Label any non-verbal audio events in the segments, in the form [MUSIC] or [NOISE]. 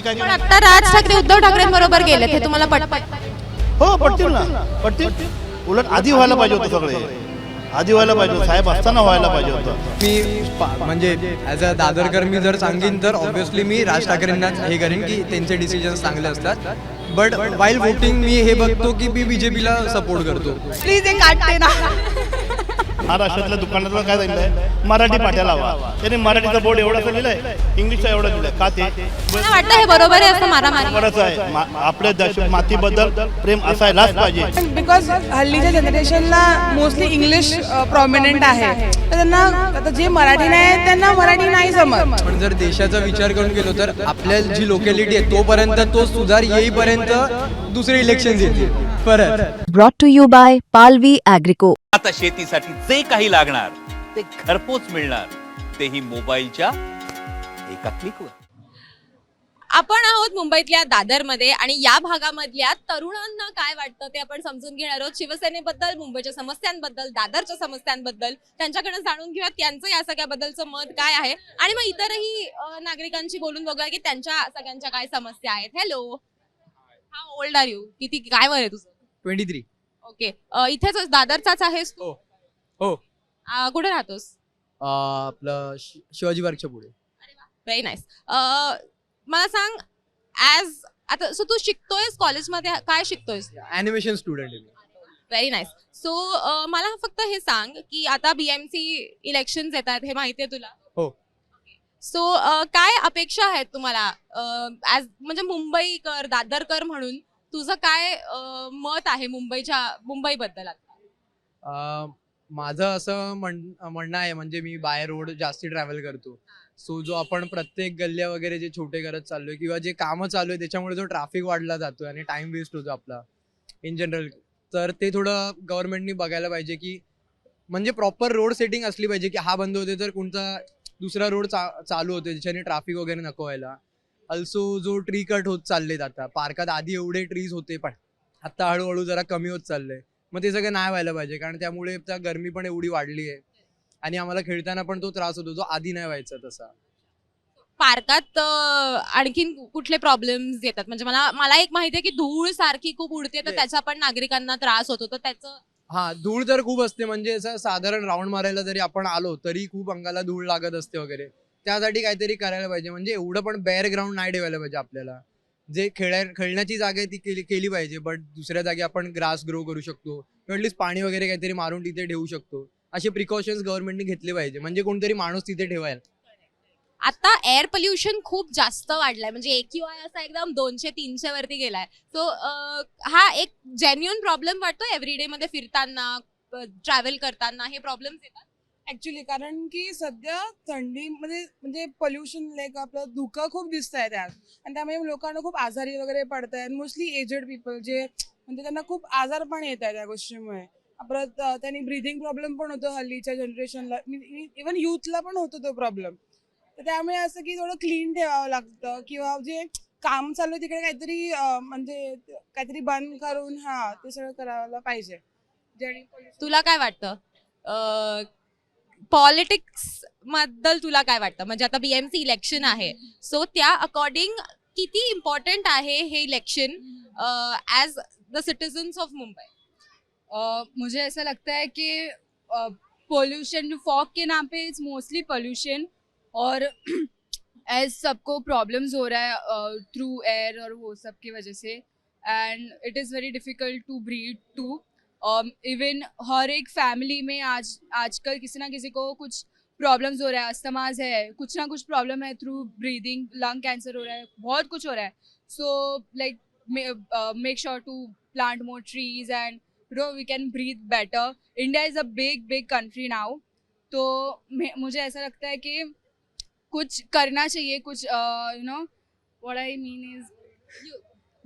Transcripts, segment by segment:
पण आता राज ठाकरे उद्धव ठाकरेंबरोबर हे तुम्हाला पटत हो पटतील ना. पटतील. उलट आधी व्हायला पाहिजे होतं सगळे. आधी व्हायला पाहिजे होतं. साहेब असताना व्हायला पाहिजे होतं. मी पा- म्हणजे ॲज अ दादरकर मी जर सांगेन तर ऑब्व्हियसली मी राज ठाकरेंनाच हे करेन की त्यांचे डिसिजन चांगले असतात. बट वाईल वोटिंग मी हे बघतो की मी बीजेपीला सपोर्ट करतो. प्लीज एक काढते ना महाराष्ट्रातल्या दुकानातलं काय झालंय मराठी पाट्या लावा त्याने मराठीचा बोर्ड एवढासा लिहिलंय इंग्लिशचा एवढा लिहिलंय. का ते? मला वाटतं हे बरोबर आहे असं मारामारी. बरंच आहे. मा- आपल्या देश मातीबद्दल प्रेम असायलाच पाहिजे. बिकॉज हल्लीच्या जनरेशनला मोस्टली इंग्लिश प्रॉमिनंट आहे. तर त्यांना आता जे मराठी नाही त्यांना मराठी नाही जमत. पण जर देशाचा विचार करून गेलो तर आपल्या जी लोकॅलिटी आहे तोपर्यंत तो सुधार येईपर्यंत दुसरे इलेक्शन येतील. परत. Brought to you by Palvi Agrico. आता शेतीसाठी जे काही लागणार ते घरपोच मिळणार. तेही मोबाईलच्या एका क्लिकवर आपण आहोत मुंबईतल्या दादरमध्ये आणि या भागामधल्या तरुणांना काय वाटतं ते आपण समजून घेणार आहोत. शिवसेनेबद्दल मुंबईच्या समस्यांबद्दल दादरच्या समस्यांबद्दल त्यांच्याकडे जाणून घेऊया त्यांचं या सगळ्याबद्दलचं मत काय आहे? आणि मग इतरही नागरिकांशी बोलून बघूया की त्यांच्या सगळ्यांच्या काय समस्या आहेत. हॅलो हा ओल्ड आर यू किती काय वय आहे तुझं? ट्वेंटी थ्री ओके इथेच दादरचाच आहेस तू? हो. हो. कुठे राहतोस? आपलं शि- शिवाजी पार्कच्या पुढे. व्हेरी नाईस मला सांग ऍज आता सो तू शिकतोयस कॉलेजमध्ये काय शिकतोयस? ॲनिमेशन स्टुडंट आहे मी. व्हेरी नाईस सो मला फक्त हे सांग की आता बीएमसी इलेक्शन येत आहेत हे माहिती आहे तुला? हो. सो काय अपेक्षा आहेत तुम्हाला? ऍज म्हणजे मुंबईकर दादरकर म्हणून? तुझं काय अं, मत आहे मुंबईच्या मुंबईबद्दल आता? अं, माझं असं म्हण म्हणणं आहे म्हणजे मी बाय रोड जास्ती ट्रॅव्हल करतो. सो जो आपण प्रत्येक गल्ल्या वगैरे जे छोटे करत चाललोय किंवा जे कामं चालू आहे त्याच्यामुळे जो ट्रॅफिक वाढला जातोय आणि टाइम वेस्ट होतो आपला इन जनरल तर ते थोडं गव्हर्नमेंटनी बघायला पाहिजे की म्हणजे प्रॉपर रोड सेटिंग असली पाहिजे की हा बंद होते तर कोणता दुसरा रोड चा चालू होतो ज्याच्याने ट्रॅफिक वगैरे नको व्हायला. अल्सो जो ट्री कट होत चाललेत आता. पार्कात आधी एवढे ट्रीज होते पण. आता हळूहळू जरा कमी होत चाललंय. मग ते सगळं नाही व्हायला पाहिजे. कारण त्यामुळे त्या गरमी पण एवढी वाढली आहे. आणि आम्हाला खेळताना पण तो त्रास होतो. जो आधी नाही व्हायचा तसा. पार्कात आणखीन कुठले प्रॉब्लेम्स येतात? म्हणजे मला मला एक माहिती आहे की धूळ सारखी खूप उडते तर. त्याचा पण नागरिकांना त्रास होतो. तर त्याचं हा धूळ तर खूप असते. म्हणजे असं साधारण राऊंड मारायला जरी आपण आलो तरी खूप अंगाला धूळ लागत असते वगैरे. त्यासाठी काहीतरी करायला पाहिजे. म्हणजे एवढं पण बेअर ग्राउंड नाही ठेवायला पाहिजे आपल्याला. जे खेळाय खेळण्याची जागा आहे ती केली केली पाहिजे. बट दुसऱ्या जागी आपण ग्रास ग्रो करू शकतो. ॲटलीस्ट पाणी वगैरे काहीतरी मारून तिथे ठेवू शकतो. असे प्रिकॉशन्स गव्हर्नमेंटने घेतले पाहिजे. म्हणजे कोणतरी माणूस तिथे ठेवायला. आता एअर पोल्युशन खूप जास्त वाढलंय. म्हणजे एक्यूआय असा एकदम दोनशे तीनशे वरती गेलाय. सो हा एक जेन्युन प्रॉब्लेम वाटतो एव्हरीडे मध्ये फिरताना ट्रॅव्हल करताना? हे प्रॉब्लेम येतात? ऍक्च्युली कारण की सध्या थंडीमध्ये म्हणजे, म्हणजे पोल्युशन लाईक आपलं धुकं खूप दिसत आहे त्यात. आणि त्यामुळे लोकांना खूप आजारी वगैरे पडत आहेत मोस्टली एजेड पीपल जे म्हणजे त्यांना खूप आजार पण येत आहे त्या गोष्टीमुळे. परत त्यांनी ब्रिदिंग प्रॉब्लेम पण होतो हल्लीच्या जनरेशनला इवन युथला पण होतो तो प्रॉब्लेम तर त्यामुळे असं की थोडं क्लीन ठेवावं लागतं. किंवा जे काम चालू आहे तिकडे काहीतरी म्हणजे काहीतरी बंद करून हा ते सगळं करायला पाहिजे. जेणे तुला काय वाटतं? पॉलिटिक्स बद्दल तुला काय वाटतं? म्हणजे आता बीएमसी इलेक्शन आहे. सो त्या अकॉर्डिंग किती इम्पॉर्टंट आहे हे election as the citizens of Mumbai मुझे ऐसा लगता है कि पोल्यूशन फॉग के नाम पे इट्स मोस्टली पोल्यूशन और [CLEARS THROAT] एज सबको प्रॉब्लम्स हो रहा है थ्रू एयर और वो सब की वजह से and it is very difficult to breed to even हर एक फैमिली में आज, आजकल किसी ना किसी को कुछ प्रॉब्लम्स हो रहा है अस्थमाज है, कुछ ना कुछ प्रॉब्लम है थ्रू ब्रीदिंग लंग कैंसर हो रहा है, बहुत कुछ हो रहा है। So like make sure to more trees and, you know, we can breathe better. India is a big big country now. तो मुझे ऐसा लगता है कि कुछ करना चाहिए, कुछ you know what I mean is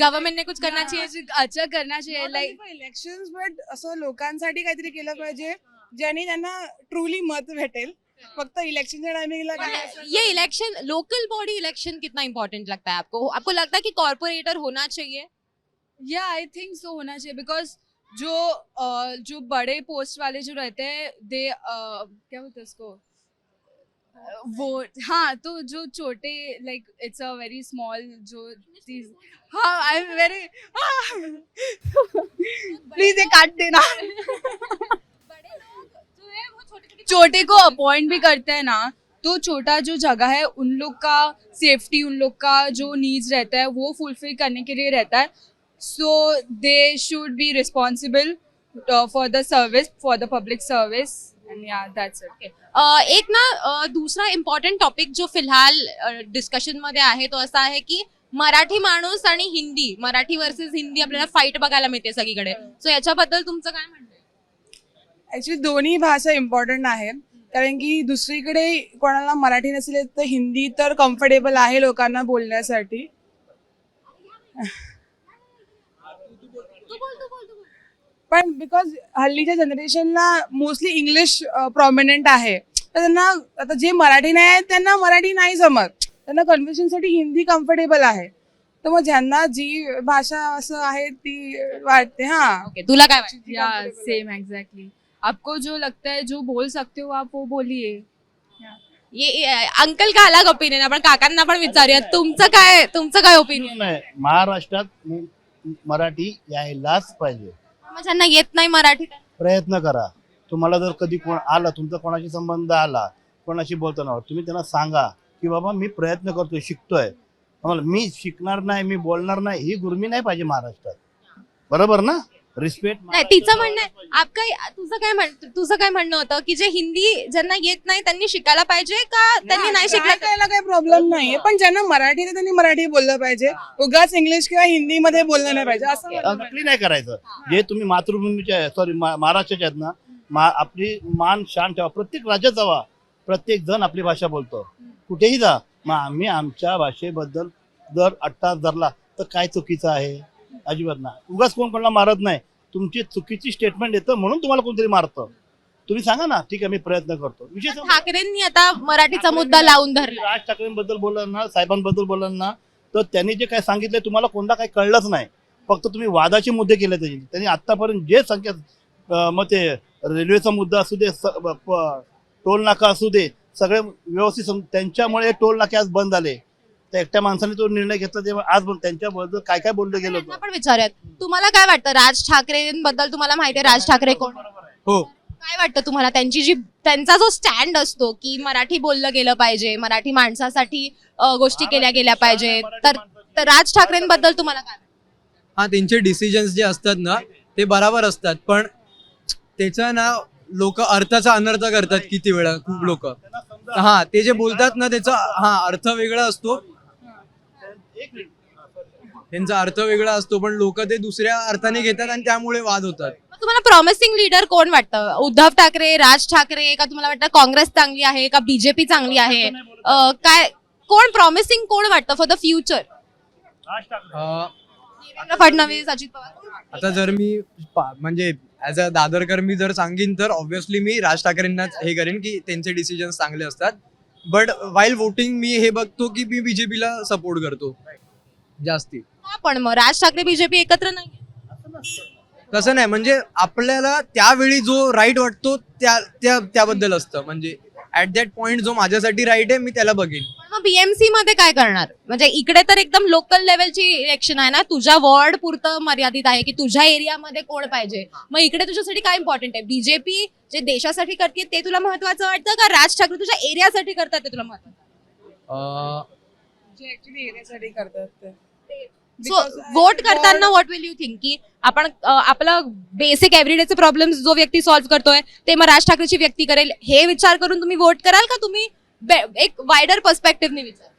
गव्हर्नमेंटने कुछ करना चाहिए अच्छा करना चाहिए लाइक इलेक्शन बट असं लोकांसाठी काहीतरी केलं पाहिजे ज्याने त्यांना ट्रुली मत भेटेल. फक्त इलेक्शनच्या टायमिंगला काय असं- ये इलेक्शन लोकल बॉडी इलेक्शन कितना इम्पोर्टेंट लगता है आपको? आपको लगता है कि कॉर्पोरेटर होना चाहिए? या आई थिंक सो होना चाहिए बिकॉज़ जो uh, जो बड़े पोस्ट वाले जो रहते हैं दे क्या बोलते हैं उसको? वो हाँ तो जो छोटे like it's a very small जो चीज़ हाँ आई एम वेरी प्लीज़ ये काट देना। छोटे को अपॉइंट भी करते हैं ना तो छोटा जो जगह है, उन लोग का सेफ्टी उन लोग का जो नीड्स रहता है, वो फुलफिल करने के लिए रहता है। So they should be responsible for the service for the public service या दैट्स uh, एक ना अ, दूसरा इम्पॉर्टंट टॉपिक जो फिलहाल uh, डिस्कशनमध्ये आहे तो असा आहे की मराठी माणूस आणि हिंदी मराठी वर्सेस हिंदी आपल्याला फाईट बघायला मिळते सगळीकडे. सो याच्याबद्दल तुमचं काय म्हणणं आहे? ऍक्च्युली दोन्ही भाषा इम्पॉर्टंट आहेत कारण की दुसरीकडे कोणाला मराठी नसेल तर हिंदी तर कम्फर्टेबल आहे लोकांना बोलण्यासाठी. पण बिकॉज हल्लीच्या जनरेशनला मोस्टली इंग्लिश प्रॉमिनंट आहे. तर त्यांना आता जे मराठी नाही आहेत त्यांना मराठी नाही जमत. त्यांना कन्व्हर्सेशनसाठी हिंदी कम्फर्टेबल आहे. तर मग ज्यांना जी भाषा असं आहे ती वाटते हा. ओके तुला काय वाटतं? या सेम एग्जैक्टली आपको जो लगता है जो बोल सकते हो आप वो बोलिए. ये ये- अंकल का अलग ओपिनियन आपण काकांना पण विचारूया. तुमचं काय तुमचं काय ओपिनियन नाही महाराष्ट्रात म- मराठी यायलाच पाहिजे. ज्यांना येत नाही मराठी प्रयत्न करा. तुम्हाला जर कधी कोण आलं तुमचा कोणाशी संबंध आला कोणाशी बोलताना तुम्ही त्यांना सांगा की बाबा मी प्रयत्न करतोय शिकतोय. मी शिकणार नाही मी बोलणार नाही ही गुरमी नाही पाहिजे महाराष्ट्रात. बरोबर ना? रिस्पेक्ट नाही तिचं म्हणणं आहे आप काय तुझं काय म्हण तुझं काय म्हणणं होतं की जे हिंदी ज्यांना येत नाही त्यांनी शिकायला पाहिजे का त्यांनी नाही करायला काही प्रॉब्लेम नाहीये पण ज्यांना मराठी त्यांनी मराठी बोललं पाहिजे. उगाच इंग्लिश किंवा हिंदी मध्ये बोललं नाही पाहिजे असं मला वाटतं. नकली नाही करायचं. जे तुम्ही मातृभूमीच्या सॉरी महाराष्ट्राच्या आहेत ना मा आपली मान शान ठेवा. प्रत्येक राज्यात जावा. प्रत्येक जण आपली भाषा बोलतो. कुठेही जा. मग आम्ही आमच्या भाषेबद्दल जर अट्टास धरला तर काय चुकीचं आहे? अजिबात ना उगाच कोण कोणाला मारत नाही. तुमची चुकीची स्टेटमेंट येतं म्हणून तुम्हाला कोणतरी मारतं. तुम्ही सांगा ना ठीक आहे मी प्रयत्न करतो. संपला. ठाकरेंनी आता मराठीचा मुद्दा लावून धरला. राज ठाकरेंबद्दल बोलाल ना साहेबांबद्दल बोलाल ना तर त्यांनी जे काय सांगितलंय तुम्हाला कोणता काही कळलंच नाही. फक्त तुम्ही वादाचे मुद्दे केले त्याचे. त्यांनी आतापर्यंत जे संख्या मग ते रेल्वेचा मुद्दा असू दे टोल नाका असू दे सगळे व्यवस्थित त्यांच्यामुळे टोल नाके आज बंद झाले. त्या एकट्या माणसाने तो निर्णय घेतला तेव्हा आज पण त्यांच्याबद्दल काय काय बोललं गेलं त्यांना पण विचारूयात. तुम्हाला काय वाटतं? राज ठाकरेंबद्दल तुम्हाला माहिती आहे राज ठाकरे कोण? हो. काय वाटतं तुम्हाला? त्यांची जी त्यांचा जो स्टँड असतो की मराठी बोललं गेलं पाहिजे मराठी माणसासाठी अ, गोष्टी केल्या गेल्या पाहिजे तर तर राज ठाकरेंबद्दल तुम्हाला काय वाटतं? हा त्यांचे डिसिजन्स जे असतात ना ते बराबर असतात पण त्याचा ना लोक अर्थाचा अनर्थ करतात किती वेळा खूप लोक. हा ते जे बोलतात ना त्याचा हा अर्थ वेगळा असतो. त्यांचा अर्थ वेगळा असतो पण लोक ते दुसऱ्या अर्थाने घेतात आणि त्यामुळे वाद होतात. मग तुम्हाला प्रॉमिसिंग लीडर कोण वाटतं? उद्धव ठाकरे राज ठाकरे का तुम्हाला वाटतं काँग्रेस चांगली आहे का बीजेपी चांगली आहे? अ, काय कोण प्रॉमिसिंग कोण वाटतं फॉर द फ्युचर अं, देवेंद्र फडणवीस अजित पवार आता जर मी पा- म्हणजे ऍज अ दादरकर मी जर सांगीन तर ऑब्व्हियसली मी राज ठाकरेंनाच हे करेन की त्यांचे डिसिजन चांगले असतात. बट वाईल वोटिंग मी हे बघतो की मी बीजेपीला सपोर्ट करतो. जास्ती. का पण मग? राज ठाकरे बीजेपी एकत्र नाही तसं नाही. म्हणजे आपल्याला त्यावेळी जो राईट वाटतो त्या त्या त्याबद्दल असतं. म्हणजे ऍट दॅट पॉइंट जो माझ्यासाठी राईट आहे मी त्याला बघेन. मग बीएमसी मध्ये काय करणार? म्हणजे इकडे तर एकदम लोकल लेवलची इलेक्शन आहे ना तुझ्या वॉर्ड पुरतं मर्यादित आहे की तुझ्या एरियामध्ये कोण पाहिजे? मग इकडे तुझ्यासाठी काय इम्पॉर्टंट आहे? बीजेपी जे देशासाठी करते ते तुला महत्वाचं वाटतं का राज ठाकरे तुझ्या एरियासाठी करतात ते तुला महत्वाचं अं, जे ऍक्च्युली एरियासाठी करतात ते. सो वोट करताना व्हॉट विल यू थिंक की आपण आपलं बेसिक एव्हरीडेचे प्रॉब्लेम जो व्यक्ती सॉल्व्ह करतोय ते मग राज ठाकरेची व्यक्ती करेल. हे विचार करून तुम्ही वोट कराल का तुम्ही? एक वायडर पर्स्पेक्टिव्हने विचार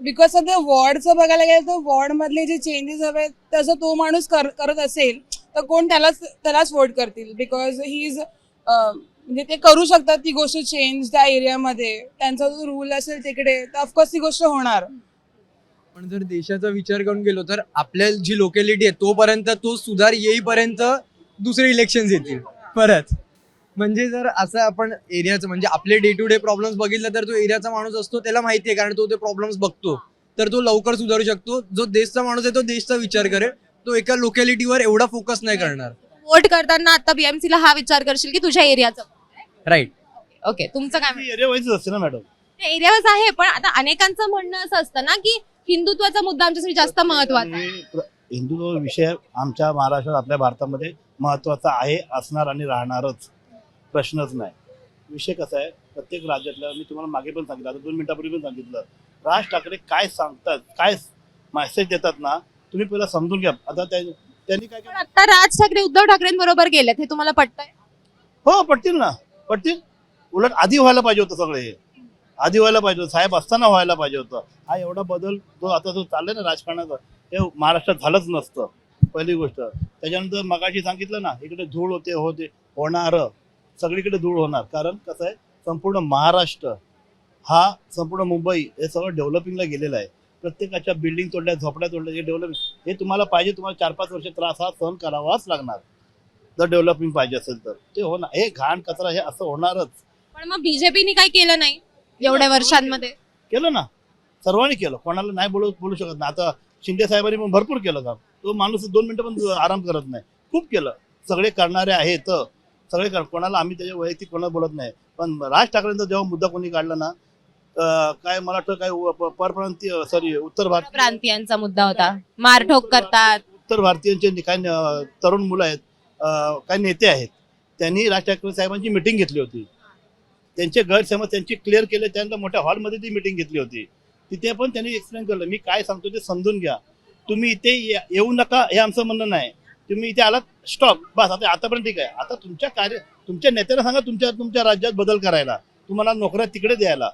बिकॉज सध्या वॉर्डचं बघायला गेलं तर वॉर्ड मधले जे चेंजेस हवे तसं तो माणूस कर- करत असेल तर कोण त्यालाच त्यालाच वोट करतील? बिकॉज ही इज म्हणजे ते करू शकतात ती गोष्ट चेंज त्या एरियामध्ये त्यांचा जो रूल असेल तिकडे तर ऑफकोर्स ती गोष्ट होणार. पण जर देशाचा विचार करून गेलो तर आपल्या जी लोकॅलिटी आहे तोपर्यंत तो सुधार येईपर्यंत दुसरे इलेक्शन येतील. परत. म्हणजे जर असं आपण एरियाचं म्हणजे आपले डे टू डे प्रॉब्लेम्स बघितलं तर तो एरियाचा माणूस असतो त्याला माहिती आहे कारण तो ते प्रॉब्लेम्स बघतो. तर तो लवकर सुधारू शकतो. जो देशचा माणूस आहे तो देशचा विचार करेल. तो एका लोकॅलिटीवर एवढा फोकस नाही करणार. वोट करताना आता बीएमसी ला हा विचार करशील की तुझ्या एरियाचा. राईट ओके तुमचं काय? एरिया वाईजच असते ना मॅडम एरियावर आहे पण आता अनेकांचं म्हणणं असं असतं ना की हिंदुत्वाचा मुद्दा आमच्यासाठी जास्त महत्त्वाचा आहे. आणि प्र- हिंदू विषय आमच्या महाराष्ट्रात आपल्या भारतामध्ये महत्त्वाचा आहे असणार आणि राहणारच. प्रश्नच नाही. विषय कसा आहे? प्रत्येक राज्यातल्या मी तुम्हाला मागे पण सांगितलं आता दोन मिनिटापूर्वी पण सांगितलं. राज ठाकरे काय सांगतात काय मेसेज देतात ना तुम्ही पहिला समजून घ्या. आता त्या- त्यांनी काय पण आता राज ठाकरे उद्धव ठाकरेंबरोबर गेलेत हे तुम्हाला पटतंय? हो पटतील ना. पटतील. उलट आधी व्हायला पाहिजे होतं सगळे हे. आधी व्हायला पाहिजे होतं. साहेब असताना व्हायला पाहिजे होतं. हा एवढा बदल जो आता जो चाललाय ना राजकारणाचा हे महाराष्ट्रात झालंच नसतं. पहिली गोष्ट. त्याच्यानंतर मगाशी सांगितलं ना इकडे धूळ होते होते होणार. सगळीकडे धूळ होणार. कारण कसं आहे संपूर्ण महाराष्ट्र हा संपूर्ण मुंबई हे सगळं डेव्हलपिंगला गेलेलं आहे. प्रत्येकाच्या बिल्डिंग तोडल्या झोपड्या तोडल्या हे डेव्हलपिंग हे तुम्हाला पाहिजे तुम्हाला चार पाच वर्ष त्रास हा सहन करावाच लागणार. जर डेव्हलपिंग पाहिजे असेल तर. ते होणार. हे घाण कचरा हे असं होणारच. पण मग बीजेपीने काही केलं नाही? एवढ्या वर्षांमध्ये? केलं ना. सर्वांनी केलं. कोणाला नाही बोलू बोलू शकत नाही. आता शिंदे साहेबांनी पण भरपूर केलं काम. तो माणूस दोन मिनिटं पण आराम करत नाही. खूप केलं. सगळे करणारे आहेत. सगळे कर कोणाला आम्ही त्याच्या वैयक्तिक कोणाला बोलत नाही. पण राज ठाकरेंचा जेव्हा मुद्दा कोणी काढला ना काय मला वाटतं काय परप्रांतीय सॉरी उत्तर भारतीय प्रांतीयांचा मुद्दा होता. मारठोक करतात. उत्तर भारतीयांचे काही तरुण मुलं आहेत काही नेते आहेत त्यांनी राज ठाकरे साहेबांची मिटिंग घेतली होती. त्यांचे गैरसमज त्यांची क्लिअर केले त्यांना मोठ्या हॉलमध्ये ती मिटिंग घेतली होती. तिथे पण त्यांनी एक्सप्लेन केलं मी काय सांगतो ते समजून घ्या. तुम्ही इथे येऊ नका हे आमचं म्हणणं नाही. तुम्ही इथे आलात स्टॉप बस आता आतापर्यंत ठीक आहे. आता तुमच्या कार्य तुमच्या नेत्याला सांगा तुमच्या तुमच्या राज्यात बदल करायला. तुम्हाला नोकऱ्या तिकडे द्यायला.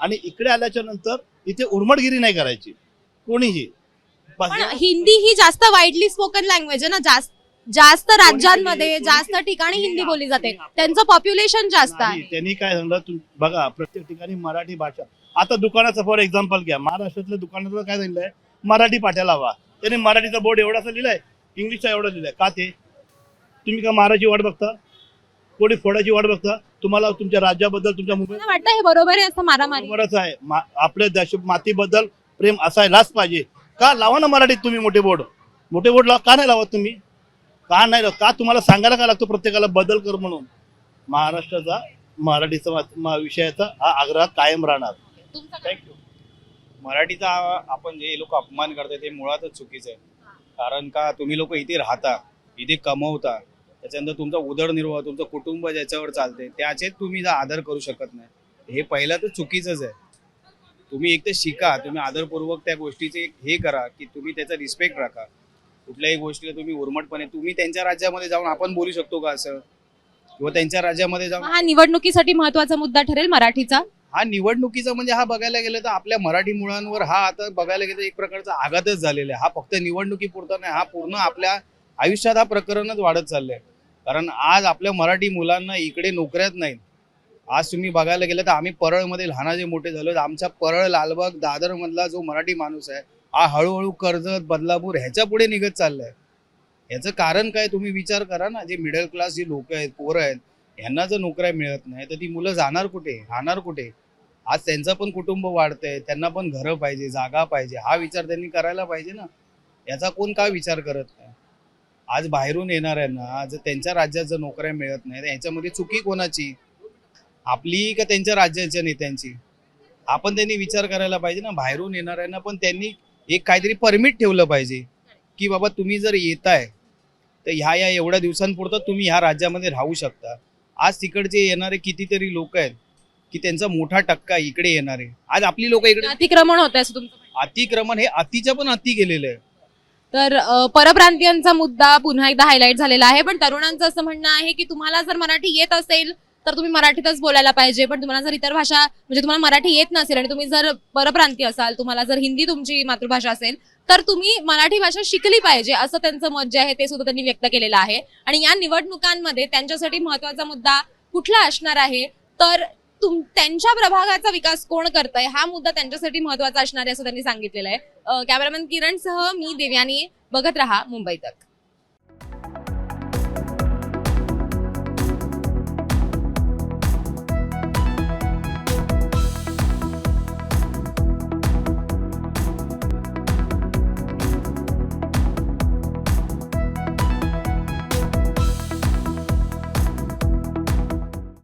आणि इकडे आल्याच्यानंतर इथे उर्मटगिरी नाही करायची. कोणीही. हिंदी ही जास्त वाईडली स्पोकन लँग्वेज आहे ना? जास्त जास्त राज्यांमध्ये जास्त ठिकाणी हिंदी बोलली जाते. त्यांचं पॉप्युलेशन जास्त आहे. त्यांनी काय सांगलं बघा प्रत्येक ठिकाणी मराठी भाषा. आता दुकानाचं फॉर एक्झाम्पल घ्या. महाराष्ट्रातल्या दुकानाचं काय सांगितलंय? मराठी पाट्या लावा. त्यांनी मराठीचा बोर्ड एवढासा लिहिलाय इंग्लिशचा एवढा लिहिलाय. का ते? तुम्ही का महाराची वाट बघता? कोणी फोडाची वाट बघता? तुम्हाला तुमच्या राज्याबद्दल तुमच्या मुंबई मला वाटतं हे बरोबर आहे असं मारामारी. बरोबरच आहे. मा- आपल्या देश मातीबद्दल प्रेम असायलाच पाहिजे. का लावा ना मराठीत तुम्ही मोठे बोर्ड मोठे बोर्ड लावा का नाही लावत तुम्ही? का नाही लावत? का तुम्हाला सांगायला का लागतो प्रत्येकाला? बदल कर म्हणून. महाराष्ट्राचा मराठीचा मा- विषयाचा हा आग्रह कायम राहणार. तुमचं काय? थँक्यू मराठीचा आपण जे लोक अपमान करतात ते मुळातच चुकीचं आहे. कारण का तुम्ही लोक इथे राहता इथे कमवता त्याच्यानंतर तुमचा उदरनिर्वाह तुमचं कुटुंब ज्याच्यावर चालते त्याचे तुम्ही आदर करू शकत नाही. हे पहिलं तर चुकीचंच आहे. तुम्ही एक तर शिका तुम्ही आदरपूर्वक त्या गोष्टीचे हे करा की तुम्ही त्याचा रिस्पेक्ट राखा. कुठल्याही गोष्टीला तुम्ही उर्मटपणे तुम्ही त्यांच्या राज्यामध्ये जाऊन आपण बोलू शकतो का असं? किंवा त्यांच्या राज्यामध्ये जाऊन हा निवडणुकीसाठी महत्त्वाचा मुद्दा ठरेल मराठीचा? हा निवडणुकीचा म्हणजे हा बघायला गेलं तर आपल्या मराठी मुळांवर हा आता बघायला गेलं एक प्रकारचा आघातच झालेला आहे. हा फक्त निवडणुकीपुरता नाही हा पूर्ण आपल्या आयुष्यात हा प्रकरणच वाढत चाललंय. कारण आज आपल्या मराठी मुलांना इकडे नोकऱ्याच नाहीत. आज तुम्ही बघायला गेलं तर आम्ही परळमध्ये लहानाचे मोठे झालो. आमच्या परळ लालबाग दादरमधला जो मराठी माणूस आहे हा हळूहळू कर्जत बदलापूर ह्याच्या पुढे निघत चाललाय. ह्याचं कारण काय तुम्ही विचार करा ना. जे मिडल क्लास जी लोक आहेत पोरं आहेत ह्यांना जर नोकऱ्या मिळत नाही तर ती मुलं जाणार कुठे? राहणार कुठे? आज त्यांचं पण कुटुंब वाढतंय त्यांना पण घरं पाहिजे जागा पाहिजे हा विचार त्यांनी करायला पाहिजे ना. याचा कोण काय विचार करत नाही? आज बाहेरून येणाऱ्यांना जर त्यांच्या राज्यात जर नोकऱ्या मिळत नाही तर याच्यामध्ये चुकी कोणाची? आपली का त्यांच्या राज्याच्या नेत्यांची? आपण त्यांनी विचार करायला पाहिजे ना बाहेरून येणाऱ्यांना पण त्यांनी एक काहीतरी परमिट ठेवलं पाहिजे की बाबा तुम्ही जर येताय तर ह्या या एवढ्या दिवसांपुरतं तुम्ही ह्या राज्यामध्ये राहू शकता. आज तिकडचे येणारे कितीतरी लोक आहेत की त्यांचा मोठा टक्का इकडे येणार आहे. आज आपली लोक इकडे अतिक्रमण होत तुमचं म्हणणं. अतिक्रमण हे अतिच्या पण अति गेलेलं आहे. तर अ, परप्रांतीयांचा मुद्दा पुन्हा एकदा हायलाईट झालेला आहे पण तरुणांचं असं म्हणणं आहे की तुम्हाला जर मराठी येत असेल तर तुम्ही मराठीतच बोलायला पाहिजे पण तुम्हाला जर इतर भाषा म्हणजे तुम्हाला मराठी येत नसेल आणि तुम्ही जर परप्रांती असाल तुम्हाला जर हिंदी तुमची मातृभाषा असेल तर तुम्ही मराठी भाषा शिकली पाहिजे असं त्यांचं मत जे आहे ते सुद्धा त्यांनी व्यक्त केलेलं आहे. आणि या निवडणुकांमध्ये त्यांच्यासाठी महत्त्वाचा मुद्दा कुठला असणार आहे? तर तुम त्यांच्या प्रभागाचा विकास कोण करतंय? हा मुद्दा त्यांच्यासाठी महत्त्वाचा असणार आहे असं त्यांनी सांगितलेलं आहे. कॅमेरामॅन किरण सह मी देवयानी बघत रहा मुंबई तक.